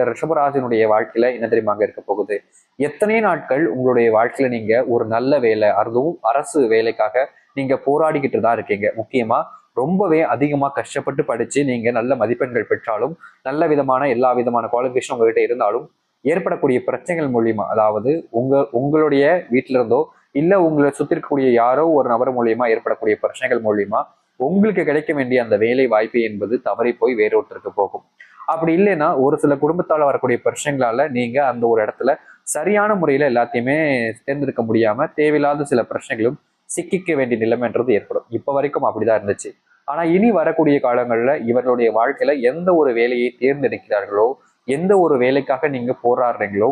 இந்த ரிஷபராசினுடைய வாழ்க்கையில என்ன தெரியுமாங்க இருக்க போகுது? எத்தனை நாட்கள் உங்களுடைய வாழ்க்கையில நீங்க ஒரு நல்ல வேலை அதுவும் அரசு வேலைக்காக நீங்க போராடிக்கிட்டு தான் இருக்கீங்க. முக்கியமா ரொம்பவே அதிகமா கஷ்டப்பட்டு படிச்சு நீங்க நல்ல மதிப்பெண்கள் பெற்றாலும் நல்ல விதமான எல்லா விதமான குவாலிஃபிகேஷன் உங்ககிட்ட இருந்தாலும் ஏற்படக்கூடிய பிரச்சனைகள் மூலியமா அதாவது உங்க உங்களுடைய வீட்டில இருந்தோ இல்ல உங்களை சுத்தி இருக்கக்கூடிய யாரோ ஒரு நபர் மூலியமா ஏற்படக்கூடிய பிரச்சனைகள் மூலியமா உங்களுக்கு கிடைக்க வேண்டிய அந்த வேலை வாய்ப்பு என்பது தவறி போய் வேறொருத்தருக்கு போகும். அப்படி இல்லைன்னா ஒரு சில குடும்பத்தால் வரக்கூடிய பிரச்சனைகளால நீங்க அந்த ஒரு இடத்துல சரியான முறையில எல்லாத்தையுமே தேர்ந்தெடுக்க முடியாம தேவையில்லாத சில பிரச்சனைகளும் சிக்கிக்க வேண்டிய நிலைமைன்றது ஏற்படும். இப்ப வரைக்கும் அப்படிதான் இருந்துச்சு. ஆனா இனி வரக்கூடிய காலங்கள்ல இவர்களுடைய வாழ்க்கையில எந்த ஒரு வேலையை தேர்ந்தெடுக்கிறார்களோ எந்த ஒரு வேலைக்காக நீங்க போராடுறீங்களோ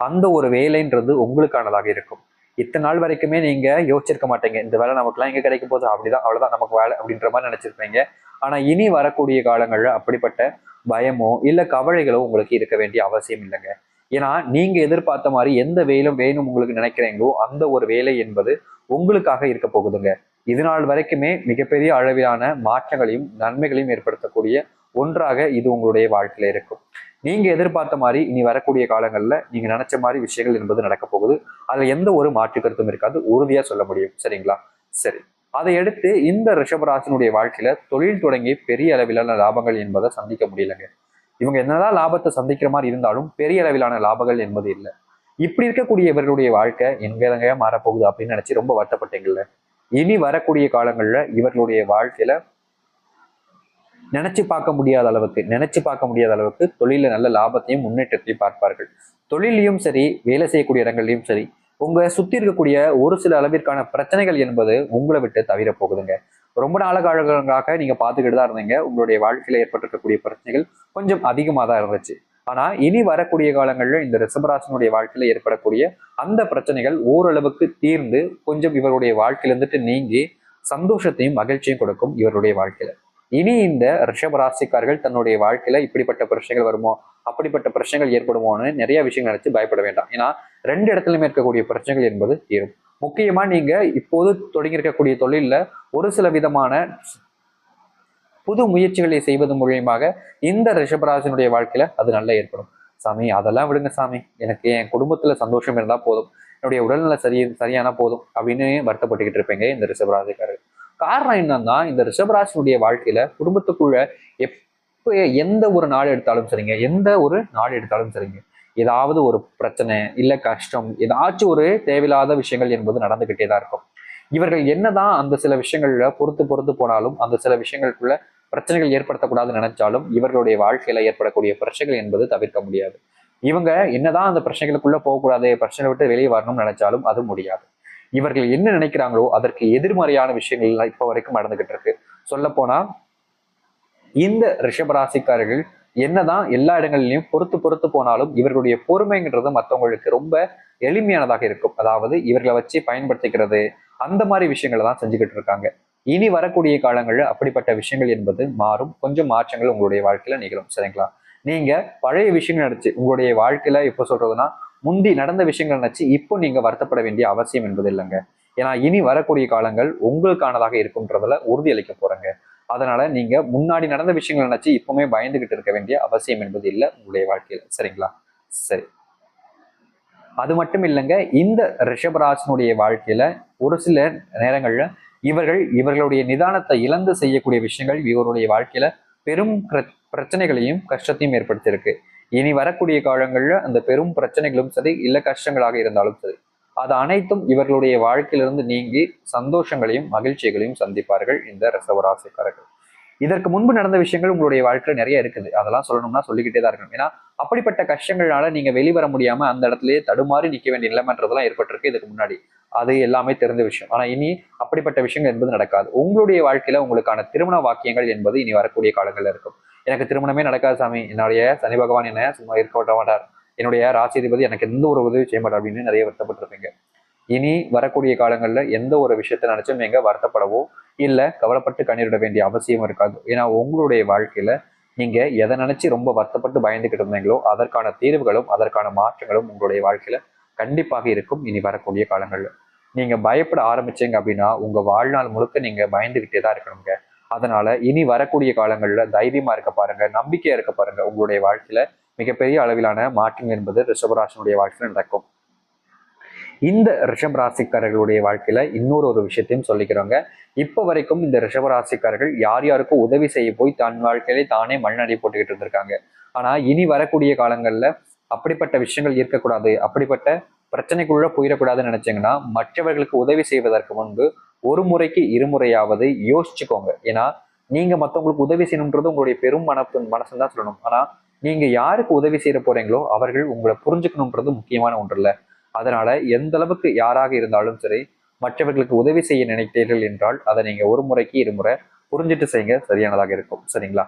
அந்த ஒரு வேலைன்றது உங்களுக்கானதாக இருக்கும். இத்தனை நாள் வரைக்குமே நீங்க யோசிச்சிருக்க மாட்டீங்க. இந்த வேலை நமக்குலாம் எங்க கிடைக்க போதும் அப்படிதான் அவ்வளவுதான் நமக்கு வேலை அப்படின்ற மாதிரி நினைச்சிருப்பீங்க. ஆனா இனி வரக்கூடிய காலங்கள்ல அப்படிப்பட்ட பயமோ இல்ல கவலைகளோ உங்களுக்கு இருக்க வேண்டிய அவசியம் இல்லைங்க. ஏன்னா நீங்க எதிர்பார்த்த மாதிரி எந்த வேலும் வேணும் உங்களுக்கு நினைக்கிறீங்களோ அந்த ஒரு வேலை என்பது உங்களுக்காக இருக்க போகுதுங்க. இது நாள் வரைக்குமே மிகப்பெரிய அளவிலான மாற்றங்களையும் நன்மைகளையும் ஏற்படுத்தக்கூடிய ஒன்றாக இது உங்களுடைய வாழ்க்கையில இருக்கும். நீங்க எதிர்பார்த்த மாதிரி இனி வரக்கூடிய காலங்கள்ல நீங்க நினைச்ச மாதிரி விஷயங்கள் என்பது நடக்க போகுது. அதுல எந்த ஒரு மாற்று கருத்தும் இருக்காது. உறுதியா சொல்ல முடியும். சரிங்களா? சரி. அதை எடுத்து இந்த ரிஷபராசனுடைய வாழ்க்கையில தொழில் தொடங்கி பெரிய அளவிலான லாபங்கள் என்பதை சந்திக்க முடியலங்க. இவங்க என்னதான் லாபத்தை சந்திக்கிற மாதிரி இருந்தாலும் பெரிய அளவிலான லாபங்கள் என்பது இல்லை. இப்படி இருக்கக்கூடிய இவர்களுடைய வாழ்க்கை எங்க மாறப்போகுது அப்படின்னு நினைச்சு ரொம்ப வருத்தப்பட்டீங்கல்ல? இனி வரக்கூடிய காலங்கள்ல இவர்களுடைய வாழ்க்கையில நினைச்சு பார்க்க முடியாத அளவுக்கு நினைச்சு பார்க்க முடியாத அளவுக்கு தொழிலில் நல்ல லாபத்தையும் முன்னேற்றத்தையும் பார்ப்பார்கள். தொழிலையும் சரி வேலை செய்யக்கூடிய இடங்கள்லையும் சரி உங்க சுற்றி இருக்கக்கூடிய ஒரு சில அளவிற்கான பிரச்சனைகள் என்பது உங்களை விட்டு தவிர போகுதுங்க. ரொம்ப நாள காலங்களாக நீங்கள் பார்த்துக்கிட்டு தான் இருந்தீங்க. உங்களுடைய வாழ்க்கையில் ஏற்பட்டிருக்கக்கூடிய பிரச்சனைகள் கொஞ்சம் அதிகமாக தான் இருந்துச்சு. ஆனால் இனி வரக்கூடிய காலங்களில் இந்த ரிஷபராசனுடைய வாழ்க்கையில் ஏற்படக்கூடிய அந்த பிரச்சனைகள் ஓரளவுக்கு தீர்ந்து கொஞ்சம் இவருடைய வாழ்க்கையில இருந்துட்டு நீங்கி சந்தோஷத்தையும் மகிழ்ச்சியும் கொடுக்கும் இவருடைய வாழ்க்கையில். இனி இந்த ரிஷபராசிக்காரர்கள் தன்னுடைய வாழ்க்கையில இப்படிப்பட்ட பிரச்சனைகள் வருமோ அப்படிப்பட்ட பிரச்சனைகள் ஏற்படுமோன்னு நிறைய விஷயங்கள் நினைச்சு பயப்பட வேண்டாம். ஏன்னா ரெண்டு இடத்துலயுமே இருக்கக்கூடிய பிரச்சனைகள் என்பது தீரும். முக்கியமா நீங்க இப்போது தொடங்கி இருக்கக்கூடிய ஒரு சில விதமான புது முயற்சிகளை செய்வது மூலியமாக இந்த ரிஷபராசினுடைய வாழ்க்கையில அது நல்லா ஏற்படும். சாமி அதெல்லாம் விடுங்க சாமி. எனக்கு என் குடும்பத்துல சந்தோஷம் இருந்தா போதும். என்னுடைய உடல்நிலை சரி சரியானா போதும் அப்படின்னு வருத்தப்பட்டுக்கிட்டு இருப்பீங்க இந்த ரிஷபராசிக்காரர் காரணம் என்னன்னா இந்த ரிஷபராசினுடைய வாழ்க்கையில குடும்பத்துக்குள்ள எப்போ எந்த ஒரு நாடு எடுத்தாலும் சரிங்க. எந்த ஒரு நாடு எடுத்தாலும் சரிங்க. ஏதாவது ஒரு பிரச்சனை இல்ல கஷ்டம் ஏதாச்சும் ஒரு தேவையில்லாத விஷயங்கள் என்பது நடந்துகிட்டே தான் இருக்கும். இவர்கள் என்னதான் அந்த சில விஷயங்கள்ல பொறுத்து பொறுத்து போனாலும் அந்த சில விஷயங்களுக்குள்ள பிரச்சனைகள் ஏற்படுத்தக்கூடாதுன்னு நினைச்சாலும் இவர்களுடைய வாழ்க்கையில ஏற்படக்கூடிய பிரச்சனைகள் என்பது தவிர்க்க முடியாது. இவங்க என்னதான் அந்த பிரச்சனைகளுக்குள்ள போகக்கூடாது பிரச்சனை விட்டு வெளியே வரணும்னு நினைச்சாலும் அது முடியாது. இவர்கள் என்ன நினைக்கிறாங்களோ அதற்கு எதிர்மறையான விஷயங்கள் இப்ப வரைக்கும் நடந்துகிட்டு இருக்கு. சொல்ல போனா இந்த ரிஷபராசிக்காரர்கள் என்னதான் எல்லா இடங்கள்லையும் பொறுத்து பொறுத்து போனாலும் இவர்களுடைய பொறுமைங்கிறது மற்றவங்களுக்கு ரொம்ப எளிமையானதாக இருக்கும். அதாவது இவர்களை வச்சு பயன்படுத்திக்கிறது அந்த மாதிரி விஷயங்களை தான் செஞ்சுக்கிட்டு இருக்காங்க. இனி வரக்கூடிய காலங்களில் அப்படிப்பட்ட விஷயங்கள் என்பது மாறும். கொஞ்சம் மாற்றங்கள் உங்களுடைய வாழ்க்கையில நிகழும். சரிங்களா? நீங்க பழைய விஷயங்கள் நினைச்சு உங்களுடைய வாழ்க்கையில எப்போ சொல்றதுன்னா முந்தி நடந்த விஷயங்கள் நினச்சி இப்போ நீங்க வருத்தப்பட வேண்டிய அவசியம் என்பது இல்லைங்க. ஏன்னா இனி வரக்கூடிய காலங்கள் உங்களுக்கானதாக இருக்கும்ன்றதுல உறுதியளிக்க போகிறேங்க போறேங்க. அதனால நீங்க முன்னாடி நடந்த விஷயங்கள் நினச்சி இப்பவுமே பயந்துகிட்டு இருக்க வேண்டிய அவசியம் என்பது இல்லை உங்களுடைய வாழ்க்கையில். சரிங்களா? சரி. அது மட்டும் இல்லைங்க இந்த ரிஷபராசனுடைய வாழ்க்கையில ஒரு சில நேரங்கள்ல இவர்கள் இவர்களுடைய நிதானத்தை இழந்து செய்யக்கூடிய விஷயங்கள் இவருடைய வாழ்க்கையில பெரும் பிரச்சனைகளையும் கஷ்டத்தையும் ஏற்படுத்தியிருக்கு. இனி வரக்கூடிய காலங்களில் அந்த பெரும் பிரச்சனைகளும் சரி இல்லை கஷ்டங்களாக இருந்தாலும் சரி அது அனைத்தும் இவர்களுடைய வாழ்க்கையிலிருந்து நீங்கி சந்தோஷங்களையும் மகிழ்ச்சிகளையும் சந்திப்பார்கள் இந்த ரசவராசிக்காரர்கள். இதற்கு முன்பு நடந்த விஷயங்கள் உங்களுடைய வாழ்க்கையில நிறைய இருக்குது. அதெல்லாம் சொல்லணும்னா சொல்லிக்கிட்டே தான் இருக்கணும். ஏன்னா அப்படிப்பட்ட கஷ்டங்களால நீங்க வெளிவர முடியாம அந்த இடத்துலயே தடுமாறி நிக்க வேண்டிய நிலைமைன்றதெல்லாம் ஏற்பட்டிருக்கு. இதுக்கு முன்னாடி அது எல்லாமே தெரிந்த விஷயம். ஆனால் இனி அப்படிப்பட்ட விஷயங்கள் என்பது நடக்காது. உங்களுடைய வாழ்க்கையில உங்களுக்கான திருமண வாக்கியங்கள் என்பது இனி வரக்கூடிய காலங்களில் இருக்கும். எனக்கு திருமணமே நடக்காது சாமி. என்னுடைய சனி பகவான் என்ன சும்மா இருக்க விட மாட்டார். என்னுடைய ராசிதிபதி எனக்கு எந்த ஒரு உதவி செய்ய மாட்டார் அப்படின்னு நிறைய வருத்தப்பட்டிருப்பீங்க. இனி வரக்கூடிய காலங்களில் எந்த ஒரு விஷயத்த நினைச்சும் எங்கே வருத்தப்படவோ இல்லை கவலைப்பட்டு கண்ணீரிட வேண்டிய அவசியம் இருக்காது. ஏன்னா உங்களுடைய வாழ்க்கையில நீங்க எதை நினைச்சு ரொம்ப வருத்தப்பட்டு பயந்துகிட்டு இருந்தீங்களோ அதற்கான தீர்வுகளும் அதற்கான மாற்றங்களும் உங்களுடைய வாழ்க்கையில கண்டிப்பாக இருக்கும் இனி வரக்கூடிய காலங்களில். நீங்க பயப்பட ஆரம்பிச்சீங்க அப்படின்னா உங்க வாழ்நாள் முழுக்க நீங்க பயந்துகிட்டே தான் இருக்கணுங்க அதனால இனி வரக்கூடிய காலங்கள்ல தைரியமா இருக்க பாருங்க நம்பிக்கையா இருக்க பாருங்க. உங்களுடைய வாழ்க்கையில மிகப்பெரிய அளவிலான மாற்றம் என்பது ரிஷபராசனுடைய வாழ்க்கையில நடக்கும். இந்த ரிஷபராசிக்காரர்களுடைய வாழ்க்கையில இன்னொரு ஒரு விஷயத்தையும் சொல்லிக்கிறோங்க. இப்ப வரைக்கும் இந்த ரிஷபராசிக்காரர்கள் யார் யாருக்கும் உதவி செய்ய போய் தன் வாழ்க்கையிலே தானே மண்ணடி போட்டுக்கிட்டு இருந்திருக்காங்க. ஆனா இனி வரக்கூடிய காலங்கள்ல அப்படிப்பட்ட விஷயங்கள் இருக்கக்கூடாது. அப்படிப்பட்ட பிரச்சனைக்குள்ள போயிடக்கூடாதுன்னு நினைச்சீங்கன்னா மற்றவர்களுக்கு உதவி செய்வதற்கு முன்பு ஒரு முறைக்கு இருமுறையாவது யோசிச்சுக்கோங்க. ஏன்னா நீங்க மத்தவங்களுக்கு உதவி செய்யணுன்றது உங்களுடைய பெரும் மனப்பு மனசுன்னு தான் சொல்லணும். ஆனா நீங்க யாருக்கு உதவி செய்ய போறீங்களோ அவர்கள் உங்களை புரிஞ்சுக்கணுன்றது முக்கியமான ஒன்று இல்ல அதனால எந்த அளவுக்கு யாராக இருந்தாலும் சரி மற்றவர்களுக்கு உதவி செய்ய நினைத்தீர்கள் என்றால் அதை நீங்க ஒரு முறைக்கு இருமுறை புரிஞ்சுட்டு செய்யுங்க. சரியானதாக இருக்கும். சரிங்களா?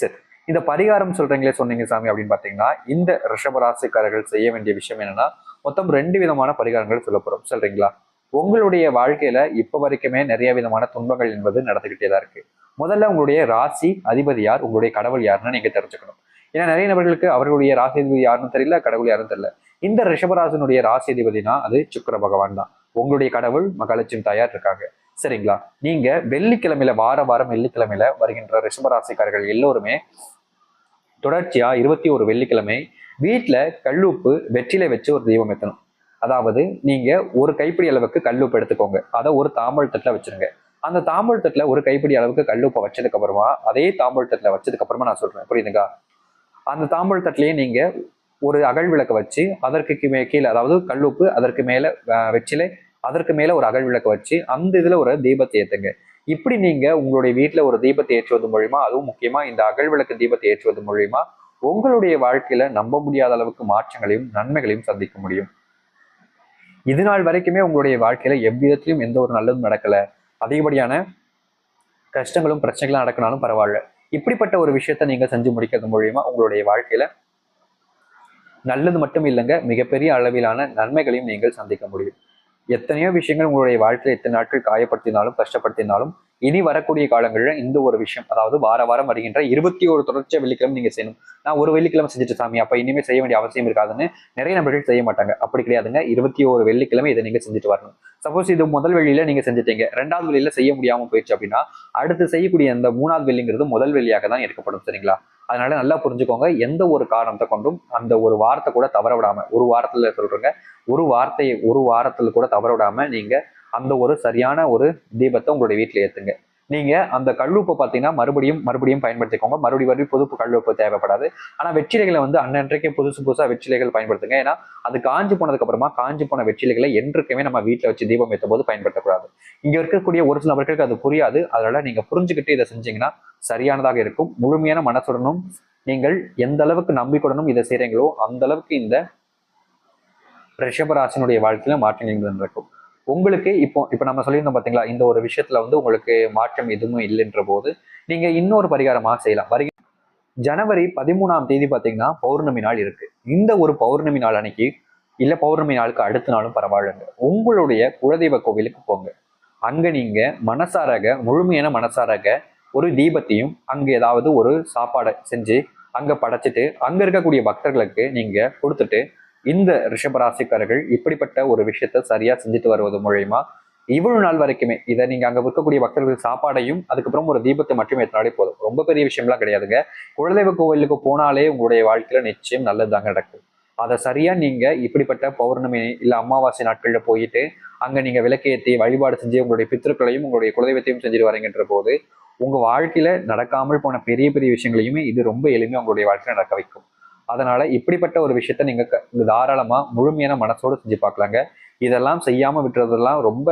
சரி. இந்த பரிகாரம் சொல்றீங்களே சொன்னீங்க சாமி அப்படின்னு பாத்தீங்கன்னா இந்த ரிஷபராசிக்காரர்கள் செய்ய வேண்டிய விஷயம் என்னன்னா மொத்தம் ரெண்டு விதமான பரிகாரங்கள் சொல்ல போறோம். சொல்றீங்களா? உங்களுடைய வாழ்க்கையில இப்ப வரைக்குமே நிறைய விதமான துன்பங்கள் என்பது நடந்துகிட்டே தான் இருக்கு. முதல்ல உங்களுடைய ராசி அதிபதி யார்? உங்களுடைய கடவுள் யாருன்னு நீங்க தெரிஞ்சுக்கணும். ஏன்னா நிறைய நபர்களுக்கு அவர்களுடைய ராசி அதிபதி யாருன்னு தெரியல கடவுள் யாருன்னு தெரியல. இந்த ரிஷபராசனுடைய ராசி அதிபதினா அது சுக்கர பகவான் தான். உங்களுடைய கடவுள் மகாலட்சுமி தாயார் இருக்காங்க. சரிங்களா? நீங்க வெள்ளிக்கிழமையில வார வாரம் வெள்ளிக்கிழமையில வருகின்ற ரிஷபராசிக்காரர்கள் எல்லோருமே தொடர்ச்சியா இருபத்தி ஒரு வெள்ளிக்கிழமை வீட்டுல கல்லுப்பு வெற்றிலை வச்சு ஒரு தீபம் ஏற்றணும் அதாவது நீங்க ஒரு கைப்பிடி அளவுக்கு கல்லுப்பு எடுத்துக்கோங்க. அதை ஒரு தாம்பல் தட்டில் வச்சிருங்க. அந்த தாம்பல் தட்டில் ஒரு கைப்பிடி அளவுக்கு கல்லுப்பை வச்சதுக்கு அப்புறமா அதே தாம்பல் தட்டில் வச்சதுக்கு அப்புறமா நான் சொல்றேன். புரியுதுங்களா? அந்த தாம்பல் தட்டுலயே நீங்க ஒரு அகழ் விளக்கு வச்சு அதற்கு மே கீழே அதாவது கல்லுப்பு அதற்கு மேல அஹ், வெற்றிலை அதற்கு மேல ஒரு அகல் விளக்கு வச்சு அந்த இதுல ஒரு தீபத்தை ஏத்துங்க. இப்படி நீங்க உங்களுடைய வீட்டுல ஒரு தீபத்தை ஏற்றுவது மூலியமா அதுவும் முக்கியமா இந்த அகல் விளக்கு தீபத்தை ஏற்றுவது மூலியமா உங்களுடைய வாழ்க்கையில நம்ப முடியாத அளவுக்கு மாற்றங்களையும் நன்மைகளையும் சந்திக்க முடியும். இது நாள் வரைக்குமே உங்களுடைய வாழ்க்கையில எவ்விதத்திலும் எந்த ஒரு நல்லதும் நடக்கல. அதிகப்படியான கஷ்டங்களும் பிரச்சனைகளும் நடக்கினாலும் பரவாயில்ல. இப்படிப்பட்ட ஒரு விஷயத்த நீங்க செஞ்சு முடிக்கிறது மூலியமா உங்களுடைய வாழ்க்கையில நல்லது மட்டும் இல்லைங்க மிகப்பெரிய அளவிலான நன்மைகளையும் நீங்கள் சந்திக்க முடியும். எத்தனையோ விஷயங்கள் உங்களுடைய வாழ்க்கையில் எத்தனை நாட்கள் காயப்படுத்தினாலும் கஷ்டப்படுத்தினாலும் இனி வரக்கூடிய காலங்களில் இந்த ஒரு விஷயம் அதாவது வார வாரம் வருகின்ற இருபத்தி ஒரு தொடர்ச்சியாக வெள்ளிக்கிழமை நீங்க செய்யணும். நான் ஒரு வெள்ளிக்கிழமை செஞ்சுட்டு சாமி அப்ப இனிமே செய்ய வேண்டிய அவசியம் இருக்காதுன்னு நிறைய நபர்கள் செய்ய மாட்டாங்க. அப்படி கிடையாதுங்க. இருபத்தி ஒரு வெள்ளிக்கிழமை இதை நீங்க செஞ்சுட்டு வரணும். சப்போஸ் இது முதல் வெள்ளியில நீங்க செஞ்சுட்டீங்க. ரெண்டாவது வெளியில செய்ய முடியாம போயிடுச்சு அப்படின்னா அடுத்து செய்யக்கூடிய அந்த மூணாவது வெள்ளிங்கிறது முதல் வெள்ளியாக தான் எடுக்கப்படும் சரிங்களா? அதனால நல்லா புரிஞ்சுக்கோங்க. எந்த ஒரு காரணத்தை கொண்டும் அந்த ஒரு வாரத்தை கூட தவற விடாம ஒரு வாரத்துல சொல்றேங்க. ஒரு வார்த்தையை ஒரு வாரத்துல கூட தவற விடாம நீங்க அந்த ஒரு சரியான ஒரு தீபத்தை உங்களுடைய வீட்டில் ஏத்துங்க. நீங்க அந்த கல்லுப்பை பார்த்தீங்கன்னா மறுபடியும் மறுபடியும் பயன்படுத்திக்கோங்க. மறுபடியும் மறுபடியும் புதுப்பு கல்லுப்பு தேவைப்படாது. ஆனா வெற்றிலைகளை வந்து அன்னன்றைக்கே புதுசு புதுசா வெற்றிலைகள் பயன்படுத்துங்க. ஏன்னா அது காஞ்சி போனதுக்கு அப்புறமா காஞ்சி போன வெற்றிலைகளை என்றைக்குமே நம்ம வீட்டில் வச்சு தீபம் ஏற்றும் போது பயன்படுத்தக்கூடாது. இங்க இருக்கக்கூடிய ஒரு சில நபர்களுக்கு அது புரியாது. அதனால நீங்க புரிஞ்சுக்கிட்டு இதை செஞ்சீங்கன்னா சரியானதாக இருக்கும். முழுமையான மனசுடனும் நீங்கள் எந்த அளவுக்கு நம்பிக்கையுடனும் இதை செய்றீங்களோ அந்த அளவுக்கு இந்த ரிஷபராசனுடைய வாழ்க்கையில மாற்றங்கள் நடக்கும். உங்களுக்கு இப்போ இப்போ நம்ம சொல்லியிருந்தோம் பாத்தீங்களா இந்த ஒரு விஷயத்துல வந்து உங்களுக்கு மாற்றம் எதுவும் இல்லைன்ற போது நீங்க இன்னொரு பரிகாரமாக செய்யலாம். வருகை ஜனவரி பதிமூணாம் தேதி பாத்தீங்கன்னா பௌர்ணமி நாள் இருக்கு. இந்த ஒரு பௌர்ணமி நாள் அன்னைக்கு இல்ல பௌர்ணமி நாளுக்கு அடுத்த நாளும் பரவாயில்லைங்க. உங்களுடைய குலதெய்வ கோவிலுக்கு போங்க. அங்கே நீங்கள் மனசாராக முழுமையான மனசாராக ஒரு தீபத்தையும் அங்கே ஏதாவது ஒரு சாப்பாடை செஞ்சு அங்கே படைச்சிட்டு அங்கே இருக்கக்கூடிய பக்தர்களுக்கு நீங்கள் கொடுத்துட்டு இந்த ரிஷபராசிக்காரர்கள் இப்படிப்பட்ட ஒரு விஷயத்த சரியாக செஞ்சுட்டு வருவது மூலயமா இவ்வளவு நாள் வரைக்குமே இதை நீங்க அங்க விற்கக்கூடிய பக்தர்கள் சாப்பாடையும் அதுக்கப்புறம் ஒரு தீபத்தை மட்டும் ஏற்றினாலே போதும். ரொம்ப பெரிய விஷயம்லாம் கிடையாதுங்க. குலதெய்வ கோவிலுக்கு போனாலே உங்களுடைய வாழ்க்கையில நிச்சயம் நல்லதுதாங்க நடக்கும். அதை சரியாக நீங்கள் இப்படிப்பட்ட பௌர்ணமி இல்லை அமாவாசை நாட்களில் போயிட்டு அங்கே நீங்கள் விளக்கேற்றி வழிபாடு செஞ்சு உங்களுடைய பித்திருக்களையும் உங்களுடைய குலதெய்வத்தையும் செஞ்சுட்டு வரீங்கன்ற போது உங்கள் வாழ்க்கையில் நடக்காமல் போன பெரிய பெரிய விஷயங்களையுமே இது ரொம்ப எளிமையாக உங்களுடைய வாழ்க்கையில் நடக்க வைக்கும். அதனால் இப்படிப்பட்ட ஒரு விஷயத்த நீங்கள் தாராளமாக முழுமையான மனசோடு செஞ்சு பார்க்கலாங்க. இதெல்லாம் செய்யாமல் விட்டுறதெல்லாம் ரொம்ப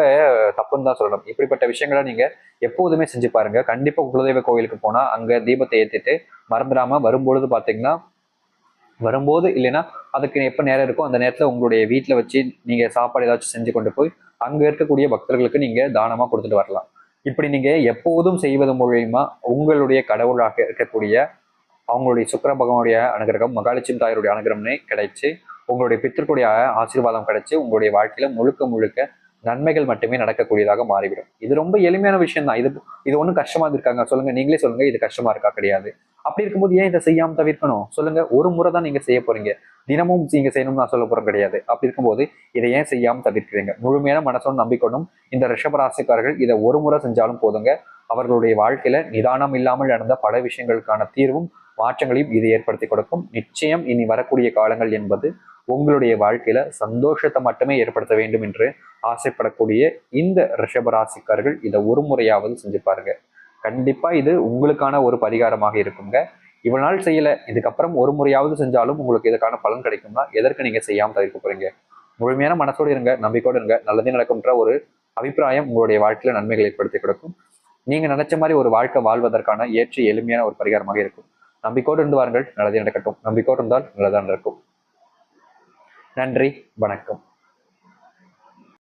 தப்புன்னு தான் சொல்லணும். இப்படிப்பட்ட விஷயங்களை நீங்கள் எப்போதுமே செஞ்சு பாருங்கள் கண்டிப்பாக குலதெய்வ கோயிலுக்கு போனால் அங்கே தீபத்தை ஏற்றிட்டு மறந்துடாமல் வரும்பொழுது பார்த்தீங்கன்னா வரும்போது இல்லைன்னா அதுக்கு எப்போ நேரம் இருக்கோ அந்த நேரத்தில் உங்களுடைய வீட்டில் வச்சு நீங்கள் சாப்பாடு ஏதாச்சும் செஞ்சு கொண்டு போய் அங்கே இருக்கக்கூடிய பக்தர்களுக்கு நீங்கள் தானமாக கொடுத்துட்டு வரலாம். இப்படி நீங்கள் எப்போதும் செய்வது மூலியமா உங்களுடைய கடவுளாக இருக்கக்கூடிய அவங்களுடைய சுக்கர பகவானுடைய அனுகிரகம் மகாலட்சுமி தாயருடைய அனுகிரகம்னே கிடைச்சி உங்களுடைய பித்தர்களுடைய ஆசீர்வாதம் கிடைச்சி உங்களுடைய வாழ்க்கையில முழுக்க முழுக்க நன்மைகள் மட்டுமே நடக்கக்கூடியதாக மாறிவிடும். இது ரொம்ப எளிமையான விஷயம் தான் இது இது ஒன்றும் கஷ்டமா இருக்காங்க சொல்லுங்க. நீங்களே சொல்லுங்க. இது கஷ்டமா இருக்கா? கிடையாது. அப்படி இருக்கும்போது ஏன் இதை செய்யாமல் தவிர்க்கணும்? சொல்லுங்க. ஒரு முறை தான் நீங்க செய்ய போறீங்க. தினமும் நீங்க செய்யணும்னு நான் சொல்ல போறோம் கிடையாது. அப்படி இருக்கும்போது இதை ஏன் செய்யாமல் தவிர்க்கிறீங்க? முழுமையான மனசோட நம்பிக்கொண்டும் இந்த ரிஷபராசிக்காரர்கள் இதை ஒரு முறை செஞ்சாலும் போதுங்க. அவர்களுடைய வாழ்க்கையில நிதானம் இல்லாமல் நடந்த பல விஷயங்களுக்கான தீர்வும் மாற்றங்களையும் இது ஏற்படுத்தி கொடுக்கும். நிச்சயம் இனி வரக்கூடிய காலங்கள் என்பது உங்களுடைய வாழ்க்கையில சந்தோஷத்தை மட்டுமே ஏற்படுத்த வேண்டும் என்று ஆசைப்படக்கூடிய இந்த ரிஷபராசிக்காரர்கள் இதை ஒரு முறையாவது செஞ்சு பாருங்க. கண்டிப்பாக இது உங்களுக்கான ஒரு பரிகாரமாக இருக்குங்க. இவ்வளவு நாள் செய்யலை இதுக்கப்புறம் ஒரு முறையாவது செஞ்சாலும் உங்களுக்கு இதுக்கான பலன் கிடைக்கும்னா எதற்கு நீங்கள் செய்யாமல் தவிர்க்க போகிறீங்க முழுமையான மனசோடு இருங்க நம்பிக்கையோடு இருங்க. நல்லதே நடக்கும்ன்ற ஒரு அபிப்பிராயம் உங்களுடைய வாழ்க்கையில் நன்மைகளை ஏற்படுத்தி கொடுக்கும். நீங்கள் நினைச்ச மாதிரி ஒரு வாழ்க்கை வாழ்வதற்கான ஏற்ற எளிமையான ஒரு பரிகாரமாக இருக்கும். நம்பிக்கையோடு இருந்து வாருங்கள் நல்லதே நடக்கட்டும். நம்பிக்கையோடு இருந்தால் நல்லதாக நடக்கும். நன்றி வணக்கம்.